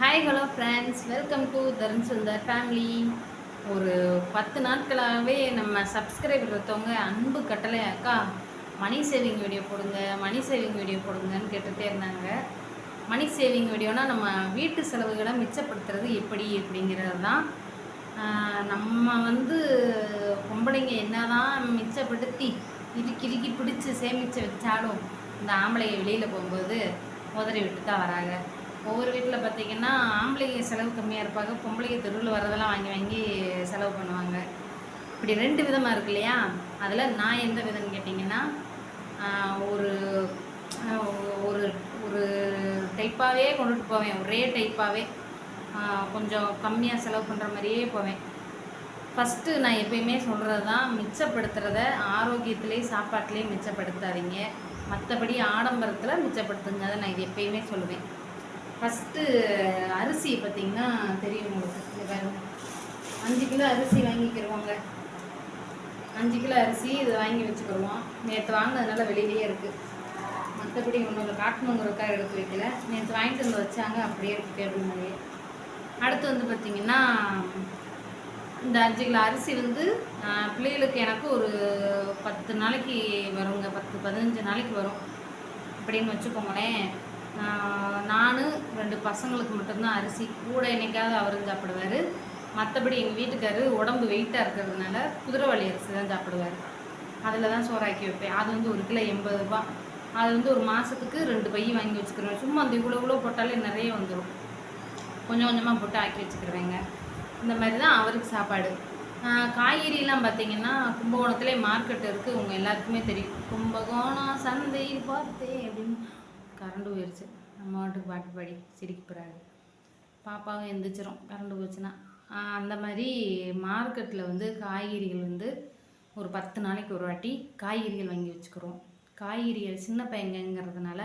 Hi hello friends welcome to Tarun Sundar family ஒரு பத்து நாட்களாகவே நம்ம சப்ஸ்கிரைபர் ஒருத்தவங்க அன்பு கட்டளை அக்கா மணி சேவிங் வீடியோ போடுங்க மணி சேவிங் வீடியோ போடுங்கன்னு கேட்டுகிட்டே இருந்தாங்க. மணி சேவிங் வீடியோனா நம்ம வீட்டு செலவுகளை மிச்சப்படுத்துறது எப்படி அப்படிங்கிறது தான். நம்ம வந்து பொம்பளைங்க என்ன தான் மிச்சப்படுத்தி இறுக்கி இறுக்கி பிடிச்சி சேமித்து வச்சாலும் இந்த ஆம்பளைங்க வெளியில் போகும்போது உதறி விட்டு தான் வராங்க. ஒவ்வொரு வீட்டில் பார்த்தீங்கன்னா ஆம்பளைங்க செலவு கம்மியாக இருப்பாங்க பொம்பளைங்க தெருவில் வரதெல்லாம் வாங்கி வாங்கி செலவு பண்ணுவாங்க. இப்படி ரெண்டு விதமாக இருக்கு இல்லையா? அதில் நான் எந்த விதம்னு கேட்டிங்கன்னா ஒரு ஒரு ஒரு டைப்பாகவே கொண்டுட்டு போவேன். ஒரே டைப்பாகவே கொஞ்சம் கம்மியாக செலவு பண்ணுற மாதிரியே போவேன். ஃபஸ்ட்டு நான் எப்பயுமே சொல்கிறது தான் மிச்சப்படுத்துகிறத ஆரோக்கியத்திலே சாப்பாட்டிலே மிச்சப்படுத்தாதீங்க. மற்றபடி ஆடம்பரத்தில் மிச்சப்படுத்துங்க அதை நான் எப்பயுமே சொல்லுவேன். ஃபஸ்ட்டு அரிசி பார்த்திங்கன்னா தெரியும் உங்களுக்கு. பாருங்க. அஞ்சு கிலோ அரிசி வாங்கிக்கிடுவாங்க அஞ்சு கிலோ அரிசி இதை வாங்கி வச்சுக்கிடுவோம் நேற்று வாங்கினதுனால வெளியிலேயே இருக்குது மற்றபடி ஒன்று காட்டணுங்கிறதுக்காக எடுத்து வைக்கல. நேற்று வாங்கிட்டு வந்து வச்சாங்க. அப்படியே இருக்குது டேபிள் மாதிரி அடுத்து வந்து பார்த்திங்கன்னா இந்த அஞ்சு கிலோ அரிசி வந்து பிள்ளைகளுக்கு எனக்கு ஒரு பத்து நாளைக்கு வருங்க. பத்து பதினஞ்சு நாளைக்கு வரும். அப்படின்னு வச்சுக்கோங்களேன். நான் ரெண்டு பசங்களுக்கு மட்டும்தான் அரிசி. கூட என்னைக்காவது அவரும் சாப்பிடுவார். மற்றபடி எங்கள் வீட்டுக்காரு உடம்பு வெயிட்டாக இருக்கிறதுனால குதிரைவாளி அரிசி தான் சாப்பிடுவார். அதில் தான் சோறாக்கி வைப்பேன். அது வந்து ஒரு கிலோ எண்பது ரூபா. அது வந்து ஒரு மாதத்துக்கு ரெண்டு பை வாங்கி வச்சுக்கிறேன் சும்மா அந்த இவ்வளோ இவ்வளோ போட்டாலே நிறைய வந்துடும் கொஞ்சம் கொஞ்சமாக போட்டு ஆக்கி வச்சுக்கிருவேங்க. இந்த மாதிரி தான் அவருக்கு சாப்பாடு. காய்கறிலாம் பார்த்தீங்கன்னா கும்பகோணத்துலேயே மார்க்கெட் இருக்குது உங்கள் எல்லாருக்குமே தெரியும். கும்பகோணம் சந்தை பார்த்தே அப்படின்னு கரண்டு போயிடுச்சு நம்ம வாட்டுக்கு பாட்டு பாடி சிரிக்க போகிறாரு பாப்பாவும் எந்திரிச்சிரும். கரண்டு போச்சுன்னா. அந்த மாதிரி மார்க்கெட்டில் வந்து காய்கறிகள் வந்து ஒரு பத்து நாளைக்கு ஒரு வாட்டி காய்கறிகள் வாங்கி வச்சுக்கிறோம். காய்கறிகள் சின்ன பையங்கிறதுனால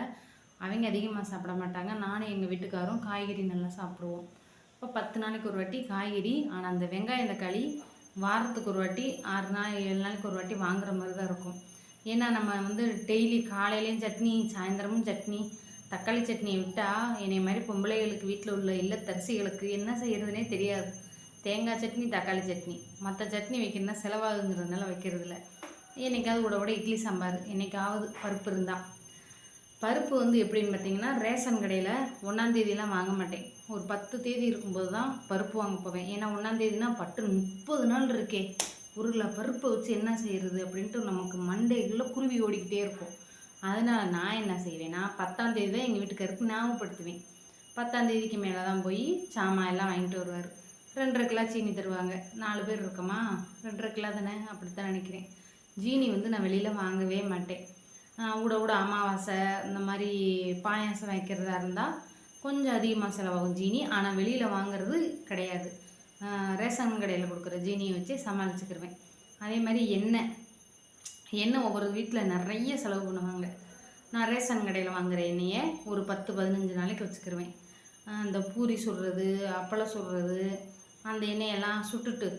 அவங்க அதிகமாக சாப்பிட மாட்டாங்க. நானும் எங்கள் வீட்டுக்காரும் காய்கறி நல்லா சாப்பிடுவோம். இப்போ பத்து நாளைக்கு ஒரு வாட்டி காய்கறி ஆனால் அந்த வெங்காயம் தக்காளி வாரத்துக்கு ஒரு வாட்டி ஆறு நாள் ஏழு நாளைக்கு ஒரு வாட்டி வாங்குற மாதிரி தான் இருக்கும். ஏன்னா நம்ம வந்து டெய்லி காலையிலையும் சட்னி சாயந்தரமும் சட்னி தக்காளி சட்னியை விட்டால் என்னை மாதிரி பொம்பளைகளுக்கு வீட்டில் உள்ள இல்லத்தரசிகளுக்கு என்ன செய்கிறதுனே தெரியாது. தேங்காய் சட்னி தக்காளி சட்னி. மற்ற சட்னி வைக்கணும்னா செலவாகுங்கிறதுனால வைக்கிறது இல்லை என்னைக்காவது கூட கூட இட்லி சாம்பார் என்றைக்காவது பருப்பு இருந்தால் பருப்பு வந்து எப்படின்னு பார்த்தீங்கன்னா ரேஷன் கடையில் ஒன்றாந்தேதியெலாம் வாங்க மாட்டேன். ஒரு பத்து தேதி இருக்கும்போது தான் பருப்பு வாங்க போவேன். ஏன்னா ஒன்றாந்தேதினா பட்டு முப்பது நாள் இருக்கே. உருளை பருப்பை வச்சு என்ன செய்கிறது அப்படின்ட்டு நமக்கு மண்டைகளில் குருவி ஓடிக்கிட்டே இருக்கும். அதனால் நான் என்ன செய்வேன் பத்தாம் தேதி தான் எங்கள் வீட்டுக்காருக்கு ஞாபகப்படுத்துவேன். பத்தாம் தேதிக்கு மேலே தான் போய் சாமான் எல்லாம் வாங்கிட்டு வருவார். ரெண்டரை கிலோ சீனி தருவாங்க. நாலு பேர் இருக்கோமா? ரெண்டரை கிலோ தானே? அப்படித்தான் நினைக்கிறேன். ஜீனி வந்து நான் வெளியில் வாங்கவே மாட்டேன். ஆஹ் ஊட அமாவாசை இந்த மாதிரி பாயாசம் வைக்கிறதா இருந்தால் கொஞ்சம் அதிகமாக செலவாகும் ஜீனி. ஆனால் வெளியில் வாங்குறது கிடையாது. ரேஷன் கடையில் கொடுக்குற ஜீனியை வச்சு சமாளிச்சுக்கிருவேன். அதே மாதிரி எண்ணெய். எண்ணெய் ஒவ்வொரு வீட்டில் நிறைய செலவு பண்ணுவாங்க. நான் ரேஷன் கடையில் வாங்குற எண்ணெயை ஒரு பத்து பதினஞ்சு நாளைக்கு வச்சுக்கிருவேன். அந்த பூரி சுடுறது அப்பளம் சுடுறது அந்த எண்ணெயெல்லாம் சுட்டுட்டு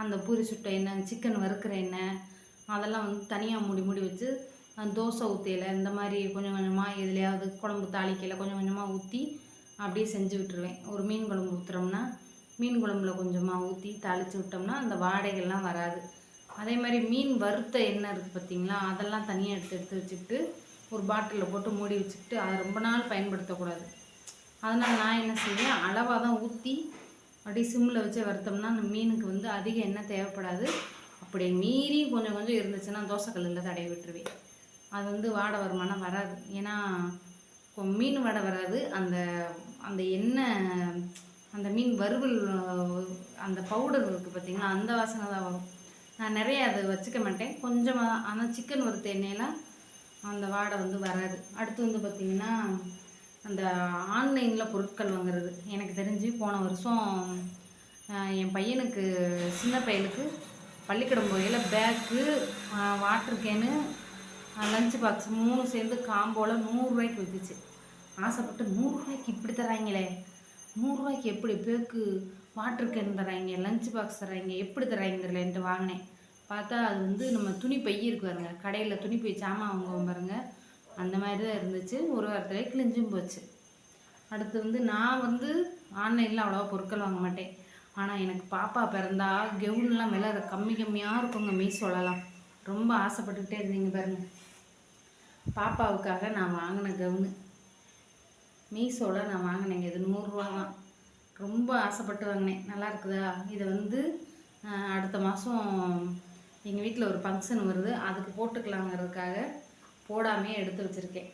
அந்த பூரி சுட்ட எண்ணெய் சிக்கன் வறுக்கிற எண்ணெய் அதெல்லாம் வந்து தனியாக மூடி மூடி வச்சு தோசை ஊற்றியில் இந்த மாதிரி கொஞ்சம் கொஞ்சமாக எதுலையாவது குழம்பு தாளிக்கையில் கொஞ்சம் கொஞ்சமாக ஊற்றி அப்படியே செஞ்சு விட்டுருவேன். ஒரு மீன் குழம்பு ஊற்றுறோம்னா மீன் குழம்புல கொஞ்சமாக ஊற்றி தாளித்து விட்டோம்னா அந்த வாடைகள்லாம் வராது. அதே மாதிரி மீன் வறுத்த எண்ணெய் இருக்குது பார்த்தீங்களா அதெல்லாம் தனியாக எடுத்து எடுத்து வச்சுக்கிட்டு ஒரு பாட்டிலில் போட்டு மூடி வச்சுக்கிட்டு அதை ரொம்ப நாள் பயன்படுத்தக்கூடாது. அதனால் நான் என்ன செய்வேன்? அளவாக தான் ஊற்றி அப்படியே சிம்மில் வச்சு வறுத்தோம்னா அந்த மீனுக்கு வந்து அதிக எண்ணெய் தேவைப்படாது. அப்படி மீறி கொஞ்சம் கொஞ்சம் இருந்துச்சுன்னா தோசைக்கல்லில் தடவி விட்டுருவேன். அது வந்து வாடை வருமானம் வராது. ஏன்னா மீன் வாடை வராது. அந்த அந்த எண்ணெய் அந்த மீன் வறுவல் அந்த பவுடர் இருக்குது பார்த்தீங்களா அந்த வாசனை தான் வரும். நான் நிறைய அதை வச்சுக்க மாட்டேன். கொஞ்சமாக ஆனால் சிக்கன் வறுத்த எண்ணெயெல்லாம் அந்த வாடை வந்து வராது. அடுத்து வந்து பார்த்திங்கன்னா அந்த ஆன்லைனில் பொருட்கள் வாங்குறது. எனக்கு தெரிஞ்சு போன வருஷம் என் பையனுக்கு சின்ன பையனுக்கு பள்ளிக்கூடம் போகையில் bag water can lunch box மூணு சேர்ந்து காம்போவில் நூறுரூவாய்க்கு விற்றுச்சு ஆசைப்பட்டு நூறுரூவாய்க்கு இப்படி தராங்களே. நூறுரூவாய்க்கு எப்படி பேக்கு வாட்டர் கேன் தராங்க லஞ்ச் பாக்ஸ் தராங்க எப்படி தராங்க தெரியலன்ட்டு வாங்கினேன். பார்த்தா அது வந்து நம்ம துணி பை இருக்கு பாருங்க கடையில் துணி பை சாமான் வாங்குவோம் பாருங்க. அந்த மாதிரி தான் இருந்துச்சு. ஒரு வாரத்திலே கிழிஞ்சும் போச்சு. அடுத்து வந்து நான் வந்து ஆன்லைனில் அவ்வளோவா பொருட்கள் வாங்க மாட்டேன். ஆனால் எனக்கு பாப்பா பிறந்தா கெவுன்லாம் விலை கம்மி கம்மியாக இருக்குங்க மீஷோலலாம் ரொம்ப ஆசைப்பட்டுக்கிட்டே இருந்தீங்க பாருங்க. பாப்பாவுக்காக நான் வாங்கின கவுனு. மீஷோவில் நான் வாங்கினேங்க. இது நூறுரூவா தான் ரொம்ப ஆசைப்பட்டு வாங்கினேன். நல்லா இருக்குதா? இதை வந்து அடுத்த மாதம் எங்கள் வீட்டில் ஒரு ஃபங்க்ஷன் வருது. அதுக்கு போட்டுக்கலாங்கிறதுக்காக போடாமையே எடுத்து வச்சுருக்கேன்.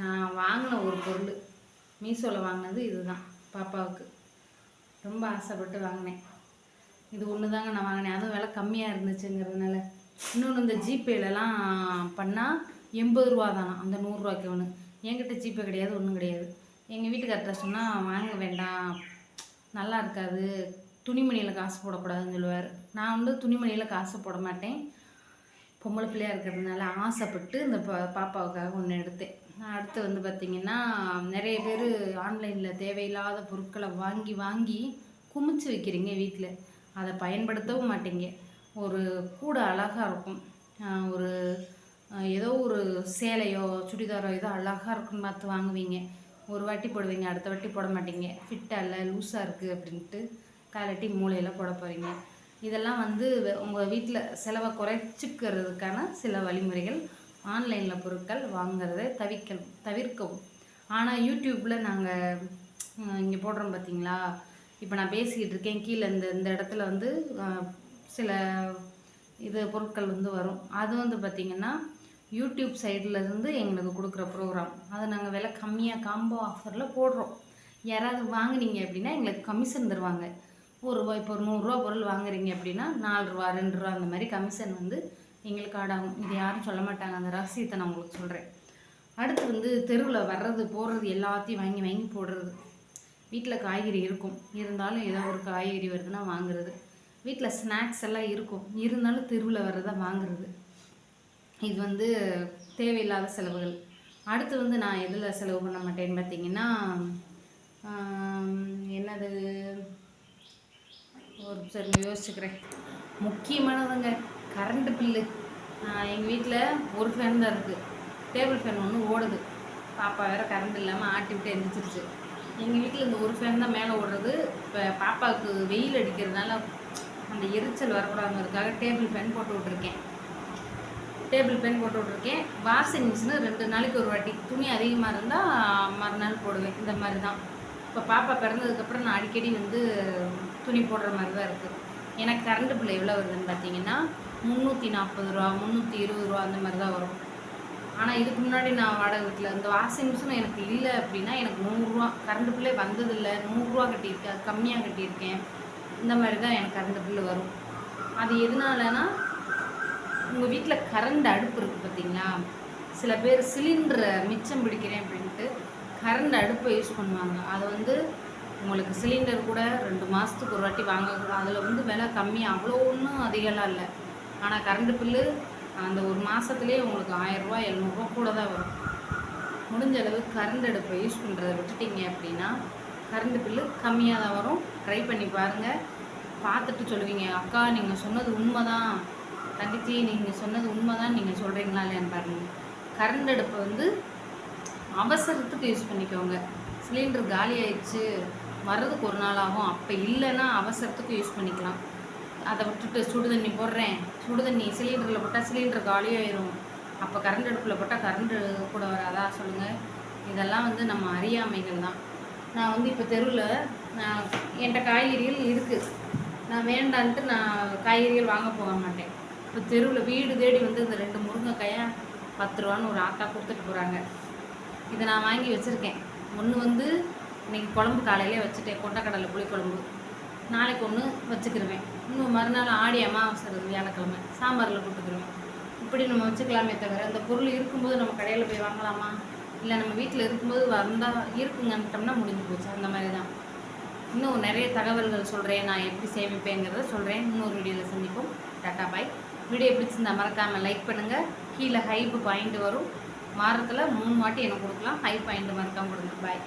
நான் வாங்கின ஒரு பொருள். மீஷோவில் வாங்கினது இதுதான் பாப்பாவுக்கு. ரொம்ப ஆசைப்பட்டு வாங்கினேன். இது ஒன்று தாங்க நான் வாங்கினேன். அதுவும் விலை கம்மியாக இருந்துச்சுங்கிறதுனால. இன்னொன்று இந்த ஜிபேலலாம் பண்ணால் எண்பது ரூபா தானா அந்த நூறுரூவாய்க்கு ஒன்று என்கிட்ட ஜிபே கிடையாது ஒன்றும் கிடையாது. எங்கள் வீட்டுக்கார்ட்ட சொன்னால் வாங்க வேண்டாம். நல்லா இருக்காது. துணிமணியில் காசு போடக்கூடாதுன்னு சொல்லுவார். நான் வந்து துணிமணியில் காசு போட மாட்டேன். பொம்பளை பிள்ளையா இருக்கிறதுனால ஆசைப்பட்டு இந்த பா பாப்பாவுக்காக ஒன்று எடுத்தேன். நான் அடுத்து வந்து பார்த்திங்கன்னா நிறைய பேர் ஆன்லைனில் தேவையில்லாத பொருட்களை வாங்கி வாங்கி குமிச்சு வைக்கிறீங்க வீட்டில் அதை பயன்படுத்தவும் மாட்டீங்க. ஒரு கூட அழகாக இருக்கும். ஒரு ஏதோ ஒரு சேலையோ சுடிதாரோ ஏதோ அழகாக இருக்குன்னு பார்த்து வாங்குவீங்க. ஒரு வாட்டி போடுவீங்க அடுத்த வாட்டி போட மாட்டீங்க. ஃபிட்டாக இல்லை லூஸாக இருக்குது அப்படின்ட்டு காலட்டி மூளையில் போட போகிறீங்க இதெல்லாம் வந்து உங்கள் வீட்டில் செலவை குறைச்சிக்கிறதுக்கான சில வழிமுறைகள். ஆன்லைனில் பொருட்கள் வாங்குறதை தவிக்க தவிர்க்கவும். ஆனால் யூடியூப்பில் நாங்கள் இங்கே போடுறோம் பார்த்தீங்களா இப்போ நான் பேசிக்கிட்டு இருக்கேன். கீழே இந்த இந்த இடத்துல வந்து சில இது பொருட்கள் வந்து வரும். அது வந்து பார்த்திங்கன்னா யூடியூப் சைடில் இருந்து எங்களுக்கு கொடுக்குற ப்ரோக்ராம் அதை நாங்கள் விலை கம்மியாக காம்போ ஆஃபரில் போடுறோம். யாராவது வாங்குனீங்க அப்படின்னா எங்களுக்கு கமிஷன் தருவாங்க. ஒரு ரூபா இப்போ ஒரு நூறுரூவா பொருள் வாங்குறீங்க அப்படின்னா நாலு ரூபா ரெண்டு ரூபா அந்த மாதிரி கமிஷன் வந்து எங்களுக்கு ஆடாகும் இது யாரும் சொல்ல மாட்டாங்க. அந்த ரகசியத்தை நான் உங்களுக்கு சொல்கிறேன் அடுத்து வந்து தெருவில் வர்றது போடுறது எல்லாத்தையும் வாங்கி வாங்கி போடுறது. வீட்டில் காய்கறி இருக்கும். இருந்தாலும் ஏதோ ஒரு காய்கறி வருதுன்னா வாங்குறது. வீட்டில் ஸ்நாக்ஸ் எல்லாம் இருக்கும். இருந்தாலும் தெருவில் வர்றதை வாங்குறது. இது வந்து தேவையில்லாத செலவுகள். அடுத்து வந்து நான் எதில் செலவு பண்ண மாட்டேன்னு பார்த்தீங்கன்னா என்னது? ஒரு சரி யோசிச்சுக்கிறேன். முக்கியமானதுங்க கரண்ட்டு பில்லு எங்கள் வீட்டில் ஒரு ஃபேன் தான் இருக்குது டேபிள் ஃபேன் ஒன்று ஓடுது. பாப்பா வேறு கரண்ட் இல்லாமல் ஆட்டி விட்டு எந்திரிச்சிருச்சு. எங்கள் வீட்டில் இந்த ஒரு ஃபேன் தான் மேலே ஓடுறது. இப்போ பாப்பாவுக்கு வெயில் அடிக்கிறதுனால அந்த எரிச்சல் வரக்கூடாதுங்கிறதுக்காக டேபிள் ஃபேன் போட்டு விட்ருக்கேன் டேபிள் பென் போட்டு விட்ருக்கேன் வாஷிங் மிஷினு ரெண்டு நாளைக்கு ஒரு வாட்டி. துணி அதிகமாக இருந்தால் மறுநாள் போடுவேன். இந்த மாதிரி தான் இப்போ பாப்பா பிறந்ததுக்கப்புறம் நான் அடிக்கடி வந்து துணி போடுற மாதிரி தான் இருக்குது எனக்கு கரண்ட் பில் எவ்வளோ வருதுன்னு பார்த்தீங்கன்னா முந்நூற்றி நாற்பது ரூபா முந்நூற்றி இருபது ரூபா அந்த மாதிரி தான் வரும். ஆனால் இதுக்கு முன்னாடி நான் வாடகை வீட்டில் இந்த வாஷிங் மிஷின் எனக்கு இல்லை அப்படின்னா எனக்கு நூறுரூவா கரண்ட் பில்லே வந்ததில்லை. நூறுரூவா கட்டியிருக்கேன் அது கம்மியாக கட்டியிருக்கேன். இந்த மாதிரி தான் எனக்கு கரண்ட் பில்லு வரும். அது எதனாலனா உங்கள் வீட்டில் கரண்ட் அடுப்பு இருக்குது பார்த்தீங்களா சில பேர் சிலிண்டரை மிச்சம் பிடிக்கிறேன் அப்படின்ட்டு கரண்ட் அடுப்பை யூஸ் பண்ணுவாங்க. அதை வந்து உங்களுக்கு சிலிண்டர் கூட ரெண்டு மாதத்துக்கு ஒரு வாட்டி வாங்கக்கூடாது அதில் வந்து விலை கம்மி அவ்வளோ ஒன்றும் அதிகம்லாம் இல்லை. ஆனால் கரண்ட் பில்லு அந்த ஒரு மாதத்துலேயே உங்களுக்கு ஆயிரரூவா எழுநூறுவா கூட தான் வரும். முடிஞ்ச அளவு கரண்ட் அடுப்பை யூஸ் பண்ணுறதை விட்டுட்டீங்க அப்படின்னா கரண்ட் பில்லு கம்மியாக தான் வரும். ட்ரை பண்ணி பாருங்கள் பார்த்துட்டு சொல்லுவீங்க அக்கா நீங்கள் சொன்னது உண்மை தான் தங்கச்சி நீங்கள் சொன்னது உண்மைதான். நீங்கள் சொல்கிறீங்களா இல்லையான்னு பாருங்க. கரண்ட் அடுப்பை வந்து அவசரத்துக்கு யூஸ் பண்ணிக்கோங்க. சிலிண்டர் காலி ஆயிடுச்சு வர்றதுக்கு ஒரு நாள் ஆகும். அப்போ இல்லைன்னா அவசரத்துக்கு யூஸ் பண்ணிக்கலாம். அதை விட்டுட்டு சுடு தண்ணி போடுறேன். சுடு தண்ணி சிலிண்டரில் போட்டால் சிலிண்டர் காலியாயிரும். அப்போ கரண்ட் அடுப்பில் போட்டால் கரண்ட்டு கூட வராதா? சொல்லுங்கள் இதெல்லாம் வந்து நம்ம அறியாமைகள் தான். நான் வந்து இப்போ தெருவில் நான் என்கிட்ட காய்கறிகள் இருக்குது நான் வேண்டான்ட்டு நான் காய்கறிகள் வாங்க போக மாட்டேன். இப்போ தெருவில் வீடு தேடி வந்து இந்த ரெண்டு முருங்கைக்காயை பத்து ரூபான்னு ஒரு ஆட்டா கொடுத்துட்டு போகிறாங்க இதை நான் வாங்கி வச்சுருக்கேன். ஒன்று வந்து இன்றைக்கி குழம்பு காலையிலே வச்சுட்டேன். கொண்டக்கடலை புளிக்குழம்பு. நாளைக்கு ஒன்று வச்சுக்கிருவேன். இன்னும் மறுநாள் ஆடி அமாவாசை வியாழக்கிழமை சாம்பாரில் போட்டுக்கிருவேன். இப்படி நம்ம வச்சுக்கலாமே தவிர அந்த பொருள் இருக்கும்போது நம்ம கடையில் போய் வாங்கலாமா? இல்லை நம்ம வீட்டில் இருக்கும்போது வந்தால் இருக்குங்கன்ட்டோம்னா முடிஞ்சு போச்சு. அந்த மாதிரி தான் இன்னும் நிறைய தகவல்கள் சொல்கிறேன் நான் எப்படி சேமிப்பேங்கிறத சொல்கிறேன் இன்னொரு வீடியோவில் சந்திப்போம். டாட்டா பாய். வீடியோ பிடிச்சிருந்தா மறக்காமல் லைக் பண்ணுங்கள் கீழே ஹைப்பு பாயிண்ட் வரும். வாரத்தில் மூணு வாட்டி எனக்கு கொடுக்கலாம். ஹை பாயிண்ட் மறக்காமல் கொடுங்க. பாய்